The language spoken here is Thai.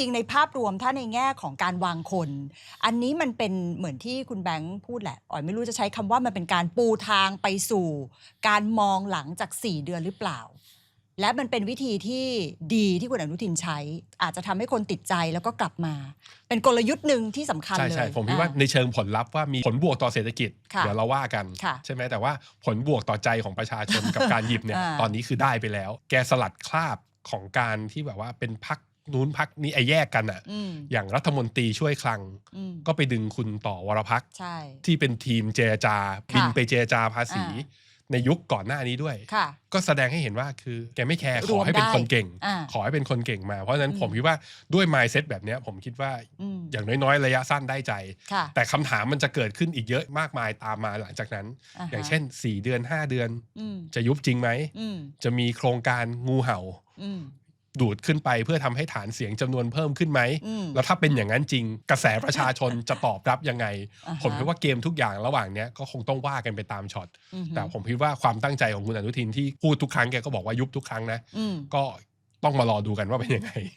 ริง ๆ ในภาพรวมถ้าในแง่ของการวางคน อันนี้มันเป็นเหมือนที่คุณแบงค์พูดแหละอ๋อยไม่รู้จะใช้คำว่ามันเป็นการปูทางไปสู่ การมองหลังจาก 4 เดือนหรือเปล่า และมันเป็นวิธีที่ดีที่คุณอนุทินใช้ อาจจะทำให้คนติดใจแล้วก็กลับมา เป็นกลยุทธ์หนึ่งที่สำคัญใช่เลยใช่ผมคิดว่าอ่ ในเชิงผลลัพธ์ว่ามีผลบวกต่อเศรษฐกิจ ค่ะเดี๋ยวเราว่ากัน ค่ะใช่ไหมแต่ว่าผลบวกต่อใจของประชาชน กับการหยิบเนี่ยอ่าตอนนี้คือได้ไปแล้ว แกสลัดคราบของการที่แบบว่าเป็นพัก นู้นพักนี้ไอแยกกันอะอืมอย่างรัฐมนตรีช่วยคลัง อืม ก็ไปดึงคุณต่อวรพักษ์ใช่ ที่เป็นทีมเจรจาค่ะบินไปเจรจาภาษี อ่ ในยุคก่อนหน้านี้ด้วย ค่ะ ก็แสดงให้เห็นว่าคือ แกไม่แคร์รขวอมให้เป็นได้คนเก่ง อ่าขอให้เป็นคนเก่งมา เพราะฉะนั้นอืม ผมคิดว่าด้วย mindset แบบเนี้ยผมคิดว่าอืมอย่างน้อยๆ ระยะสั้นได้ใจ ค่ะแต่คำถามมันจะเกิดขึ้นอีกเยอะมากมายตามมาหลังจากนั้น ฮะอย่างเช่น 4 เดือน 5 เดือน อืมจะยุบจริงไหม อืมจะมีโครงการงูเห่า อืม ดูดขึ้นไปเพื่อทำให้ฐานเสียงจำนวนเพิ่มขึ้นไหมอืมแล้วถ้าเป็นอย่างนั้นจริง กระแสประชาชนจะตอบรับยังไงอ่าฮะผมคิดว่าเกมทุกอย่างระหว่างเนี้ยก็คงต้องว่ากันไปตามช็อตอืมแต่ผมคิดว่าความตั้งใจของคุณอนุทินที่พูดทุกครั้งแกก็บอกว่ายุบทุกครั้งนะอืมก็ต้องมารอดูกันว่าเป็นยังไง